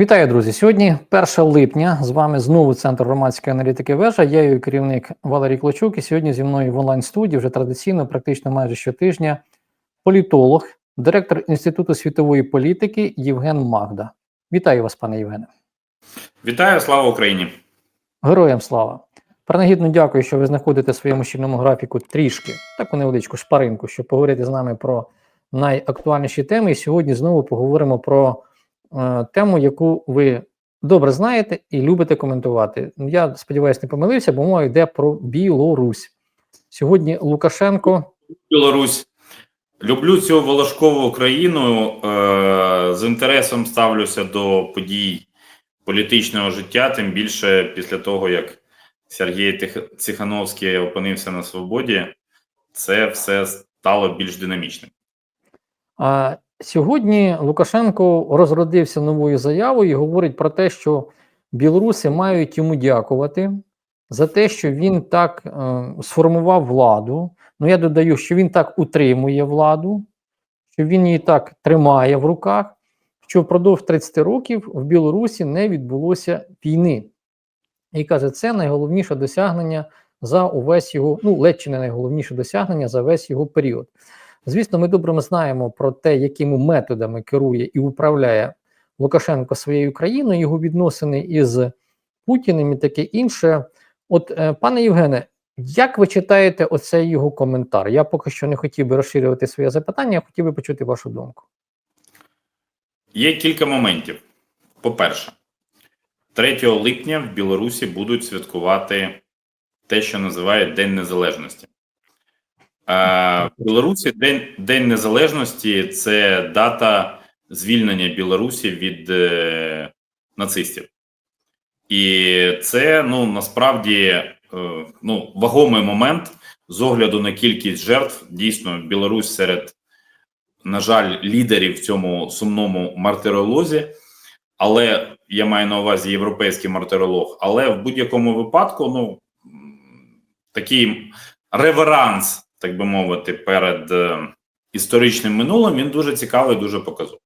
Вітаю, друзі! Сьогодні 1 липня. З вами знову центр громадської аналітики вежа. Я її керівник Валерій Клочук. І сьогодні зі мною в онлайн-студії вже традиційно, практично майже щотижня, політолог, директор Інституту світової політики Євген Магда. Вітаю вас, пане Євгене. Вітаю, слава Україні! Героям слава! Принагідно дякую, що ви знаходите в своєму щільному графіку трішки, таку невеличку шпаринку, щоб поговорити з нами про найактуальніші теми. І сьогодні знову поговоримо про тему, яку ви добре знаєте і любите коментувати. Я сподіваюся, не помилився, бо мова йде про Білорусь. Сьогодні Лукашенко. Білорусь. Люблю цю волошкову країну. Е, з інтересом ставлюся до подій політичного життя, тим більше після того, як Сергій Цихановський опинився на свободі, це все стало більш динамічним. А сьогодні Лукашенко розродився новою заявою і говорить про те, що білоруси мають йому дякувати за те, що він так е, сформував владу. Ну я додаю, що він так утримує владу, що він її так тримає в руках, що впродовж 30 років в Білорусі не відбулося війни. І каже, це найголовніше досягнення за увесь його, ну ледь чи не найголовніше досягнення за весь його період. Звісно, ми добре знаємо про те, якими методами керує і управляє Лукашенко своєю країною, його відносини із Путіним і таке інше. От, е, пане Євгене, як ви читаєте оцей його коментар? Я поки що не хотів би розширювати своє запитання, я хотів би почути вашу думку. Є кілька моментів. По-перше, 3 липня в Білорусі будуть святкувати те, що називають День Незалежності. А в Білорусі День, День Незалежності це дата звільнення Білорусі від е, нацистів. І це ну насправді е, ну, вагомий момент з огляду на кількість жертв. Дійсно, Білорусь серед, на жаль, лідерів в цьому сумному мартиролозі. Але я маю на увазі європейський мартиролог. Але в будь-якому випадку, ну такий реверанс, так би мовити, перед е, історичним минулим він дуже цікавий, дуже показовий.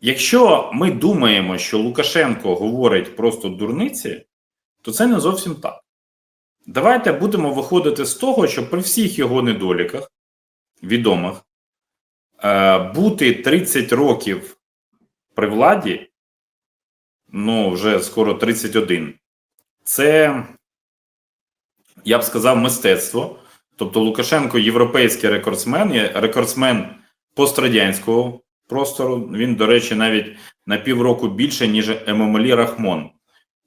Якщо ми думаємо, що Лукашенко говорить просто дурниці, то це не зовсім так. Давайте будемо виходити з того, що при всіх його недоліках, відомих, е, бути 30 років при владі, ну, вже скоро 31, це, я б сказав, мистецтво. Тобто Лукашенко європейський рекордсмен, є рекордсмен пострадянського простору. Він, до речі, навіть на півроку більше, ніж Емомалі Рахмон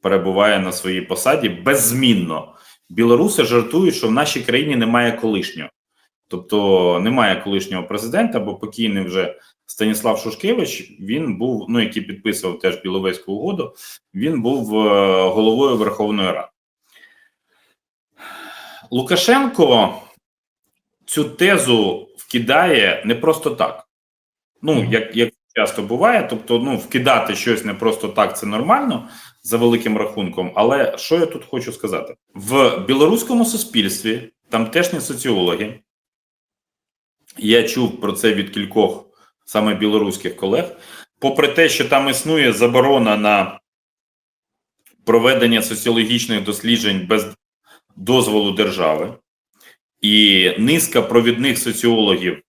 перебуває на своїй посаді беззмінно. Білоруси жартують, що в нашій країні немає колишнього. Тобто немає колишнього президента, бо покійний вже Станіслав Шушкевич, він був, ну який підписував теж Біловезьку угоду, він був е, головою Верховної Ради. Лукашенко цю тезу вкидає не просто так. Ну, як, як часто буває, тобто, ну, вкидати щось не просто так, це нормально за великим рахунком. Але що я тут хочу сказати? В білоруському суспільстві тамтешні соціологи, я чув про це від кількох саме білоруських колег, попри те, що там існує заборона на проведення соціологічних досліджень без дозволу держави, і низка провідних соціологів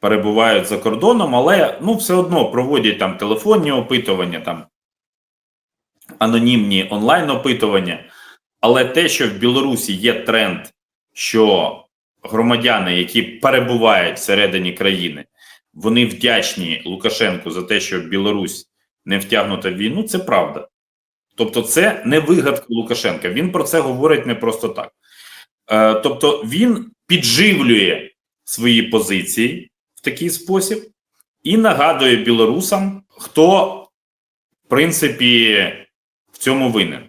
перебувають за кордоном, але ну все одно проводять там телефонні опитування, там анонімні онлайн опитування. Але те, що в Білорусі є тренд, що громадяни, які перебувають всередині країни, вони вдячні Лукашенку за те, що Білорусь не втягнута в війну, це правда. Тобто, це не вигадка Лукашенка. Він про це говорить не просто так. Е, тобто, він підживлює свої позиції в такий спосіб і нагадує білорусам, хто, в принципі, в цьому винен.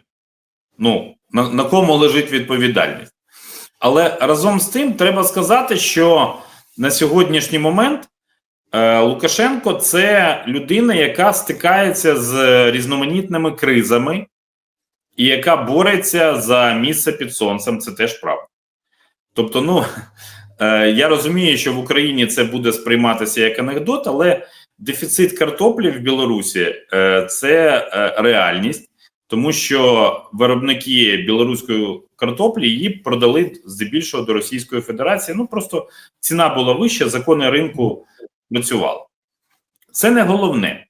Ну, на, на кому лежить відповідальність. Але разом з тим треба сказати, що на сьогоднішній момент Лукашенко це людина, яка стикається з різноманітними кризами, і яка бореться за місце під сонцем. Це теж правда. Тобто, ну е, я розумію, що в Україні це буде сприйматися як анекдот, але дефіцит картоплі в Білорусі е, це е, реальність, тому що виробники білоруської картоплі її продали здебільшого до Російської Федерації. Ну просто ціна була вища, закони ринку працювали. Це не головне.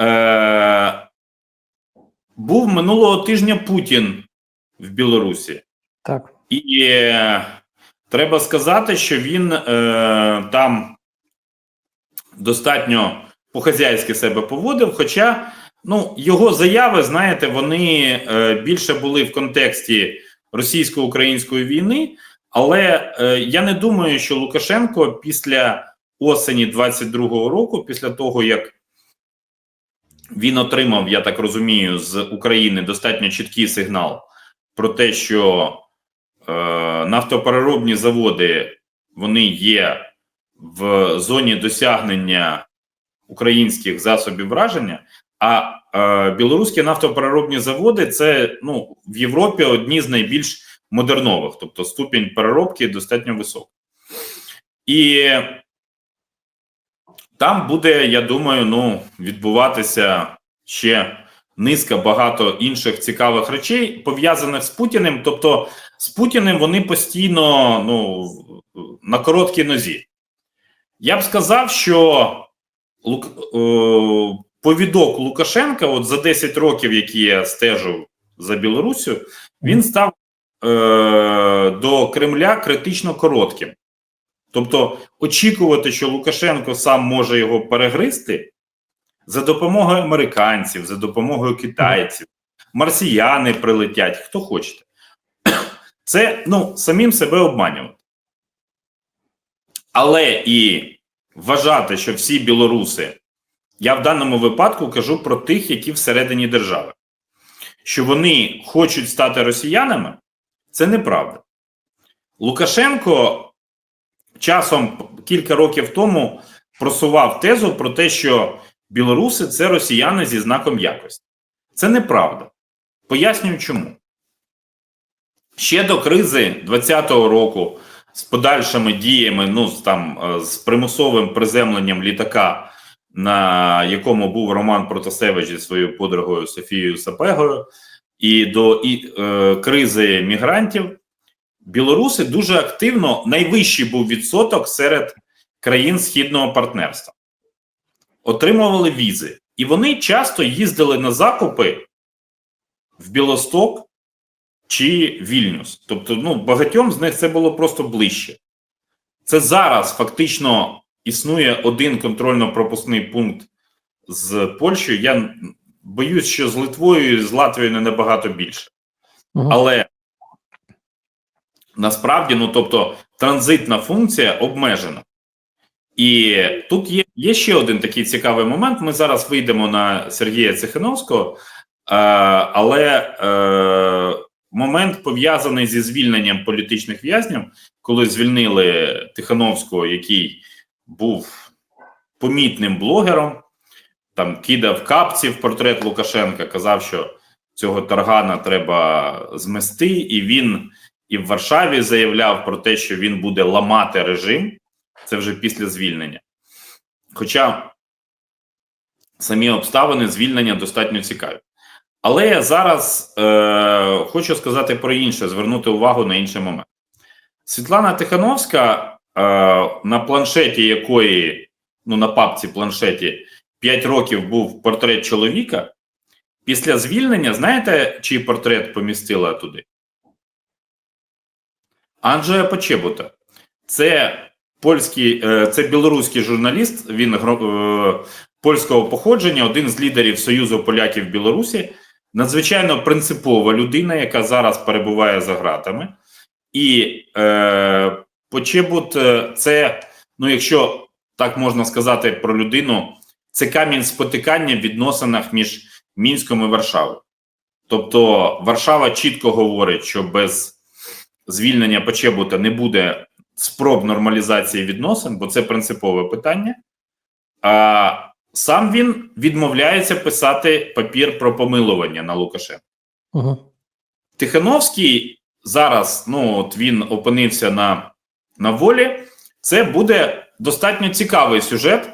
Е, був минулого тижня Путін в Білорусі. Так. І е, треба сказати, що він е, там достатньо по-хазяйськи себе поводив. Хоча ну, його заяви, знаєте, вони е, більше були в контексті російсько-української війни. Але е, я не думаю, що Лукашенко після осені 22-го року, після того як він отримав, я так розумію, з України достатньо чіткий сигнал про те, що е, нафтопереробні заводи вони є в зоні досягнення українських засобів враження, а е, білоруські нафтопереробні заводи це ну, в Європі одні з найбільш модернових, тобто ступінь переробки достатньо високий. І там буде, я думаю, ну, відбуватися ще низка багато інших цікавих речей, пов'язаних з Путіним. Тобто, з Путіним вони постійно ну, на короткій нозі. Я б сказав, що Лук... о, повідок Лукашенка, от за 10 років, які я стежу за Білорусю, він став е, до Кремля критично коротким. Тобто, очікувати, що Лукашенко сам може його перегризти за допомогою американців, за допомогою китайців, марсіяни прилетять, хто хочете. Це ну, самим себе обманювати. Але і вважати, що всі білоруси, я в даному випадку кажу про тих, які всередині держави, що вони хочуть стати росіянами, це неправда. Лукашенко часом кілька років тому просував тезу про те, що білоруси це росіяни зі знаком якості. Це неправда. Пояснюю чому. Ще до кризи 20-го року з подальшими діями, ну там е, з примусовим приземленням літака, на якому був Роман Протасевич зі своєю подругою Софією Сапегою, і до і, е, кризи мігрантів, білоруси дуже активно найвищий був відсоток серед країн східного партнерства, отримували візи, і вони часто їздили на закупи в Білосток чи Вільнюс. Тобто, ну багатьом з них це було просто ближче. Це зараз фактично існує один контрольно-пропускний пункт з Польщею. Я боюсь, що з Литвою і з Латвією не набагато більше. Мгм. Але насправді, ну тобто, транзитна функція обмежена. І тут є, є ще один такий цікавий момент. Ми зараз вийдемо на Сергія Цихановського, е, але е, момент пов'язаний зі звільненням політичних в'язнів, коли звільнили Тихановського, який був помітним блогером, там кидав капці в портрет Лукашенка, казав, що цього таргана треба змести, і він і в Варшаві заявляв про те, що він буде ламати режим. Це вже після звільнення. Хоча самі обставини звільнення достатньо цікаві. Але я зараз е, хочу сказати про інше, звернути увагу на інший момент. Світлана Тихановська, е, на планшеті якої, ну на папці планшеті 5 років був портрет чоловіка. Після звільнення, знаєте, чий портрет помістила туди? Анджея Почебута. Це польський, е, це білоруський журналіст. Він е, польського походження, один з лідерів Союзу поляків Білорусі. Надзвичайно принципова людина, яка зараз перебуває за ґратами. І е, Почебут е, це, ну якщо так можна сказати про людину, це камінь спотикання в відносинах між Мінськом і Варшавою. Тобто Варшава чітко говорить, що без звільнення Почебута не буде спроб нормалізації відносин, бо це принципове питання. А сам він відмовляється писати папір про помилування на Лукашенка. Мгм. Тихановський зараз, ну от він опинився на, на волі. Це буде достатньо цікавий сюжет.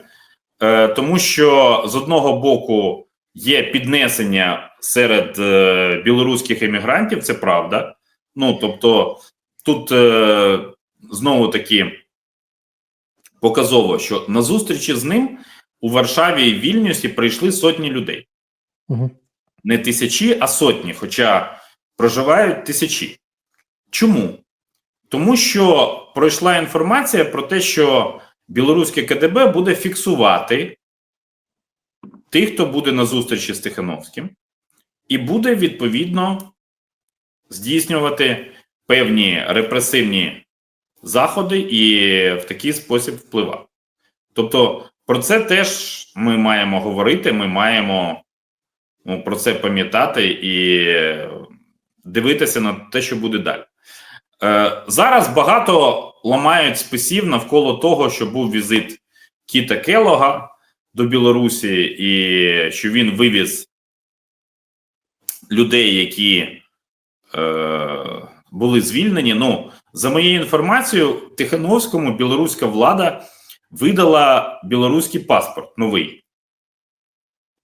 е, тому що з одного боку є піднесення серед е, білоруських емігрантів, це правда. Ну тобто, тут е, знову таки показово, що на зустрічі з ним у Варшаві і Вільнюсі прийшли сотні людей. Угу. Не тисячі, а сотні, хоча проживають тисячі. Чому? Тому що пройшла інформація про те, що білоруське КДБ буде фіксувати тих, хто буде на зустрічі з Тихановським, і буде відповідно здійснювати певні репресивні заходи і в такий спосіб впливати. Тобто, про це теж ми маємо говорити, ми маємо ну, про це пам'ятати і дивитися на те, що буде далі. Е, зараз багато ламають списів навколо того, що був візит Кіта Келога до Білорусі, і що він вивіз людей, які були звільнені. Ну, за моєю інформацією, Тихановському білоруська влада видала білоруський паспорт новий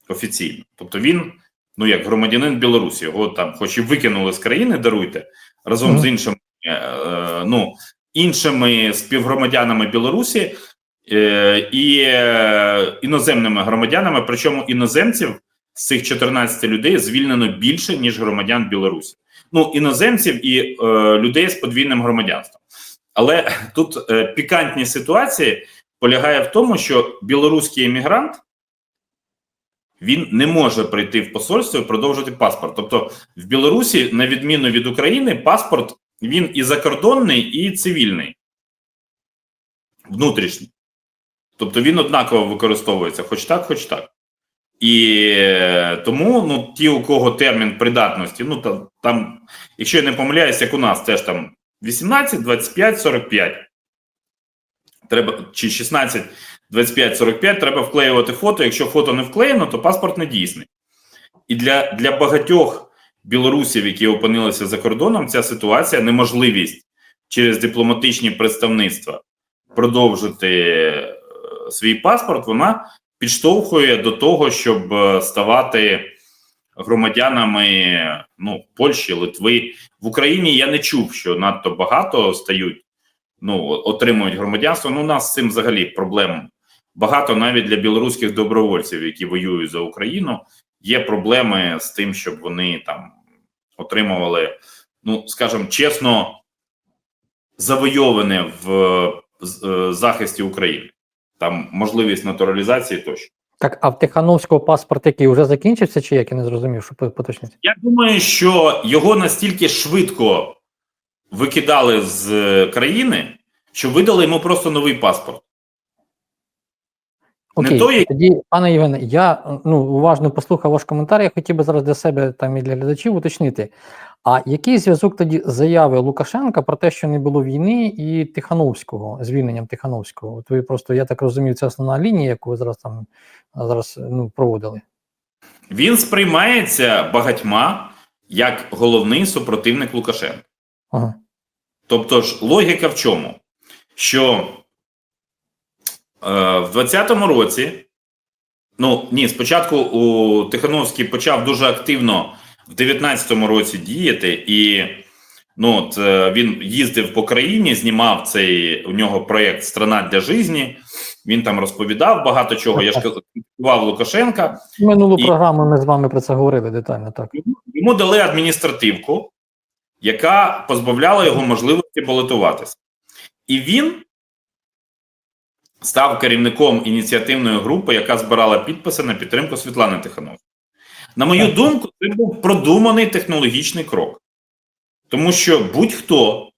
офіційно. Тобто він, ну як громадянин Білорусі, його там, хоч і викинули з країни, даруйте разом Мгм. з іншими, е, е, ну, іншими співгромадянами Білорусі е, і е, іноземними громадянами. Причому іноземців з цих 14 людей звільнено більше ніж громадян Білорусі. Ну, іноземців і е, людей з подвійним громадянством. Але тут е, пікантні ситуації полягає в тому, що білоруський емігрант він не може прийти в посольство і продовжити паспорт. Тобто, в Білорусі, на відміну від України, паспорт він і закордонний, і цивільний, внутрішній. Тобто він однаково використовується, хоч так, хоч так. І е, тому ну, ті, у кого термін придатності, ну там, там, якщо я не помиляюсь, як у нас теж там 18, 25, 45. Треба, чи 16, 25, 45, треба вклеювати фото. Якщо фото не вклеєно, то паспорт не дійсний. І для, для багатьох білорусів, які опинилися за кордоном, ця ситуація неможливість через дипломатичні представництва продовжити е, свій паспорт, вона підштовхує до того, щоб е, ставати громадянами ну, Польщі, Литви. В Україні я не чув, що надто багато стають, ну, отримують громадянство. Ну, у нас з цим взагалі проблем багато навіть для білоруських добровольців, які воюють за Україну. Є проблеми з тим, щоб вони там отримували, ну скажімо чесно, завойоване в е, захисті України. Там можливість натуралізації тощо. Так, а в Тихановського паспорт, який вже закінчився, чи як я не зрозумів, що по- Я думаю, що його настільки швидко викидали з е, країни, що видали йому просто новий паспорт. Не той, тоді, пане Євгене, я ну, уважно послухав ваш коментар. Я хотів би зараз для себе там і для глядачів уточнити. А який зв'язок тоді заяви Лукашенка про те, що не було війни, і Тихановського, звільненням Тихановського? От ви просто, я так розумію, це основна лінія, яку ви зараз там зараз ну, проводили. Він сприймається багатьма як головний супротивник Лукашенка. Ага. Тобто ж логіка в чому? Що е, в 20-му році, ну ні, спочатку у Тихановський почав дуже активно в 19-му році діяти, і ну, от, е, він їздив по країні, знімав цей у нього проєкт Страна для житті. Він там розповідав багато чого. Я ж казав, Лукашенка. Минулу І- програму ми з вами про це говорили детально. Так. Йому дали адміністративку, яка позбавляла його можливості балотуватися. І він став керівником ініціативної групи, яка збирала підписи на підтримку Світлани Тихановської. На мою Так. думку, це був продуманий технологічний крок. Тому що будь-хто,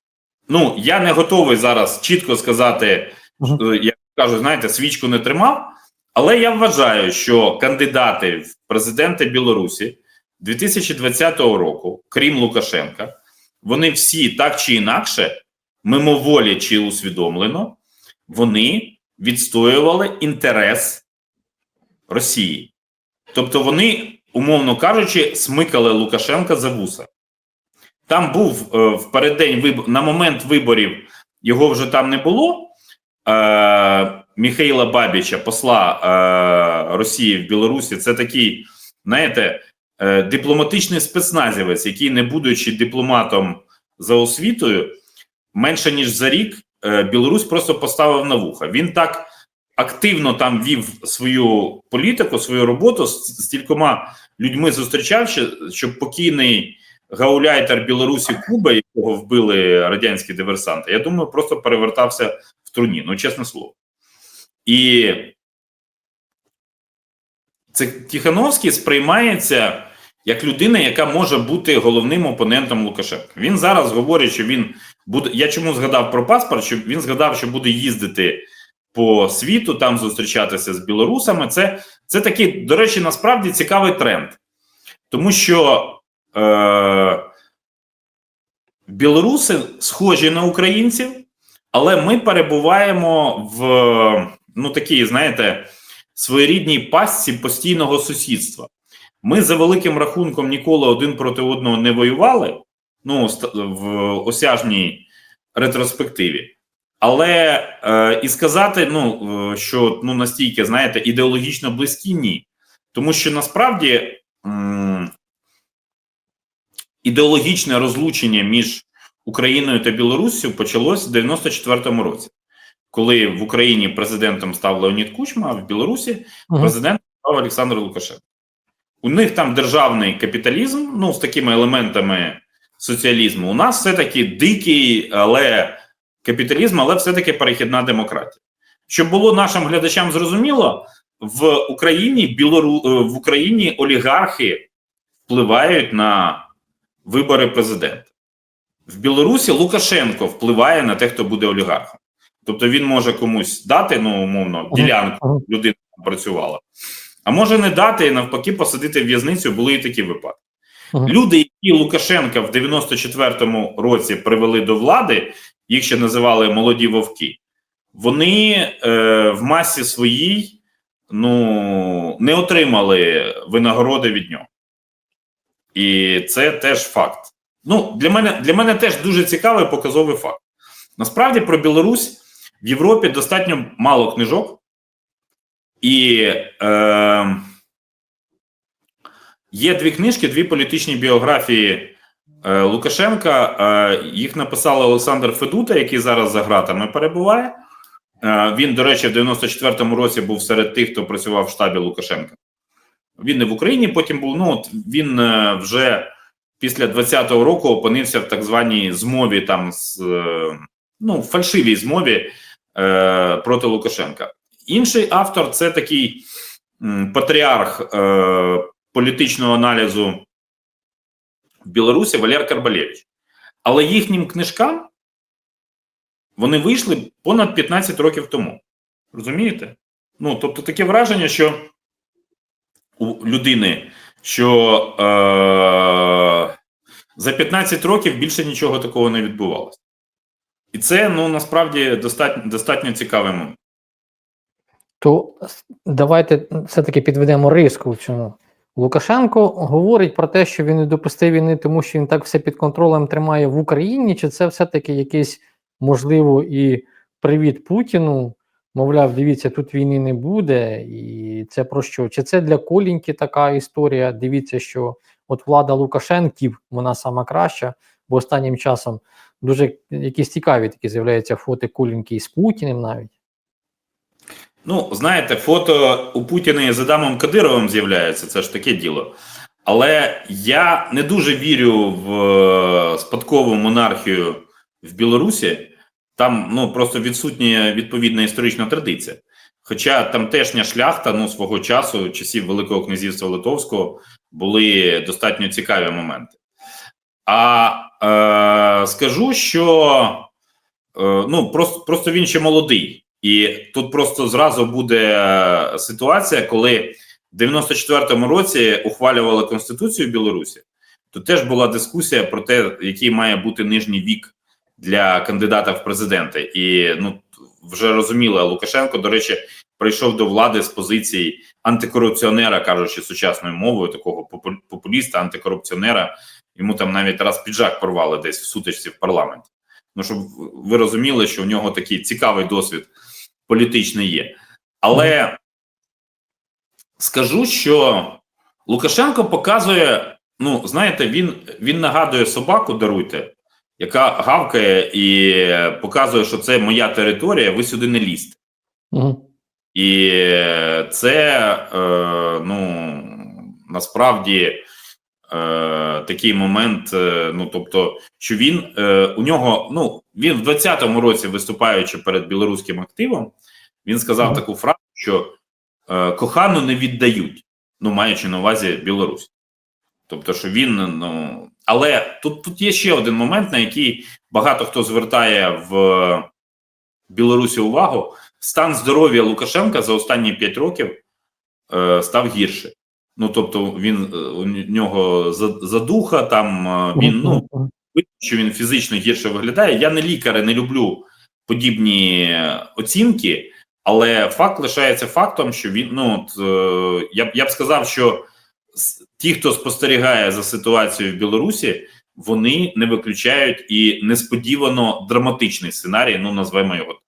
ну я не готовий зараз чітко сказати, е, як кажуть, знаєте, свічку не тримав. Але я вважаю, що кандидати в президенти Білорусі 2020 року, крім Лукашенка, вони всі так чи інакше, мимоволі чи усвідомлено, вони відстоювали інтерес Росії. Тобто вони, умовно кажучи, смикали Лукашенка за вуса. Там був е, в переддень виб... на момент виборів його вже там не було. Е, Міхаїла Бабіча, посла е, Росії в Білорусі, це такий, знаєте, е, дипломатичний спецназівець, який, не будучи дипломатом за освітою, менше ніж за рік е, Білорусь просто поставив на вуха. Він так активно там вів свою політику, свою роботу з, з кількома людьми зустрічався, щоб покійний гауляйтер Білорусі Куба, якого вбили радянські диверсанти, я думаю, просто перевертався в труні. Ну, чесне слово. І це Тихановський сприймається як людина, яка може бути головним опонентом Лукашенка. Він зараз говорить, що він буде. Я чому згадав про паспорт? Що він згадав, що буде їздити по світу, там зустрічатися з білорусами. Це, це такий, до речі, насправді цікавий тренд, тому що е, білоруси схожі на українців, але ми перебуваємо в ну такій, знаєте, своєрідній пастці постійного сусідства. Ми за великим рахунком ніколи один проти одного не воювали. Ну, в осяжній ретроспективі. Але е, і сказати, ну е, що ну настільки, знаєте, ідеологічно близькі, ні. Тому що насправді м, ідеологічне розлучення між Україною та Білоруссю почалось в 94-му році, коли в Україні президентом став Леонід Кучма, а в Білорусі Мгм. президентом став Олександр Лукашенко. У них там державний капіталізм, ну з такими елементами соціалізму. У нас все-таки дикий, але капіталізм, але все-таки перехідна демократія. Щоб було нашим глядачам зрозуміло, в Україні Білору... е, в Україні олігархи впливають на вибори президента. В Білорусі Лукашенко впливає на те, хто буде олігархом. Тобто він може комусь дати, ну умовно, ділянку людина працювала, а може не дати і навпаки посадити в в'язницю. Були і такі випадки. Люди, які Лукашенка в 94-му році привели до влади, їх ще називали молоді вовки. Вони е, в масі своїй ну, не отримали винагороди від нього. І це теж факт. Ну, для мене, для мене теж дуже цікавий показовий факт. Насправді про Білорусь в Європі достатньо мало книжок, і е, є дві книжки, дві політичні біографії Лукашенка. Е, їх написав Олександр Федута, який зараз за ґратами перебуває. Е, він, до речі, в 94-му році був серед тих, хто працював в штабі Лукашенка. Він не в Україні, потім був. Ну, от він е, вже після 20-го року опинився в так званій змові, там е, ну, фальшивій змові е, проти Лукашенка. Інший автор це такий патріарх е, політичного аналізу в Білорусі Валер Карбалєвич. Але їхнім книжкам вони вийшли понад 15 років тому. Розумієте? Ну, тобто, таке враження, що у людини, що е, за 15 років більше нічого такого не відбувалося. І це ну насправді достатньо, достатньо цікавий момент. То давайте все-таки підведемо риску в цьому. Лукашенко говорить про те, що він не допустив війни, тому що він так все під контролем тримає в Україні, чи це все-таки якийсь, можливо, і привіт Путіну? Мовляв, дивіться, тут війни не буде, і це про що? Чи це для Коліньки така історія? Дивіться, що от влада Лукашенків, вона сама краща, бо останнім часом дуже якісь цікаві такі з'являються фото Коліньки із Путіним навіть. Ну, знаєте, фото у Путіна з Адамом Кадировим з'являється, це ж таке діло. Але я не дуже вірю в е, спадкову монархію в Білорусі. Там ну просто відсутня відповідна історична традиція. Хоча тамтешня шляхта ну свого часу, часів Великого князівства Литовського, були достатньо цікаві моменти. А е, скажу, що е, ну просто, просто він ще молодий. І тут просто зразу буде е, ситуація, коли в 94-му році ухвалювали Конституцію в Білорусі, то теж була дискусія про те, який має бути нижній вік для кандидата в президенти. І ну вже розуміло, Лукашенко, до речі, прийшов до влади з позиції антикорупціонера, кажучи сучасною мовою, такого попу- популіста, антикорупціонера. Йому там навіть раз піджак порвали десь в сутичці в парламенті. Ну щоб ви розуміли, що у нього такий цікавий досвід політичне є. Але скажу, що Лукашенко показує, ну, знаєте, він, він нагадує собаку, даруйте, яка гавкає і показує, що це моя територія, ви сюди не лізьте. Угу. І це е, ну насправді е, такий момент. Е, ну тобто, що він е, у нього ну він в 20-му році, виступаючи перед білоруським активом, він сказав таку фразу, що е, кохану не віддають, ну маючи на увазі Білорусь. Тобто, що він ну але тут, тут є ще один момент, на який багато хто звертає в Білорусі увагу стан здоров'я Лукашенка за останні 5 років е, став гірше. Ну тобто, він е, у нього за- задуха, там е, він ну що він фізично гірше виглядає. Я не лікар, і не люблю подібні оцінки, але факт лишається фактом, що він ну от, е, я я б сказав, що ті, хто спостерігає за ситуацією в Білорусі, вони не виключають і несподівано драматичний сценарій. Ну назвемо його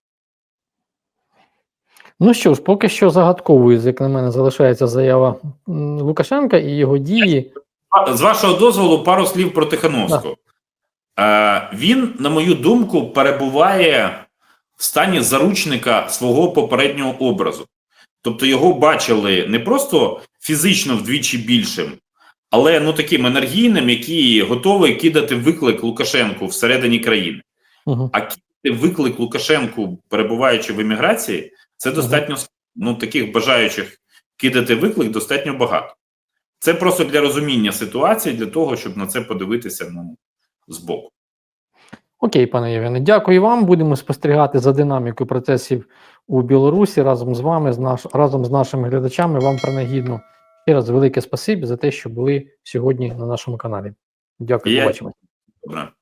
Ну що ж, поки що загадковою, як на мене, залишається заява Лукашенка і його дії. З вашого дозволу, пару слів про Тихановського. Е, він, на мою думку, перебуває в стані заручника свого попереднього образу. Тобто його бачили не просто фізично вдвічі більшим, але ну таким енергійним, який готовий кидати виклик Лукашенку всередині країни. Угу. А кидати виклик Лукашенку, перебуваючи в еміграції, це достатньо ну таких бажаючих кидати виклик достатньо багато. Це просто для розуміння ситуації, для того, щоб на це подивитися ну, збоку. Окей, пане Євгене, дякую вам. Будемо спостерігати за динамікою процесів у Білорусі разом з вами, з наш, разом з нашими глядачами. Вам принагідно ще раз велике спасибі за те, що були сьогодні на нашому каналі. Дякую, побачимо. Добре.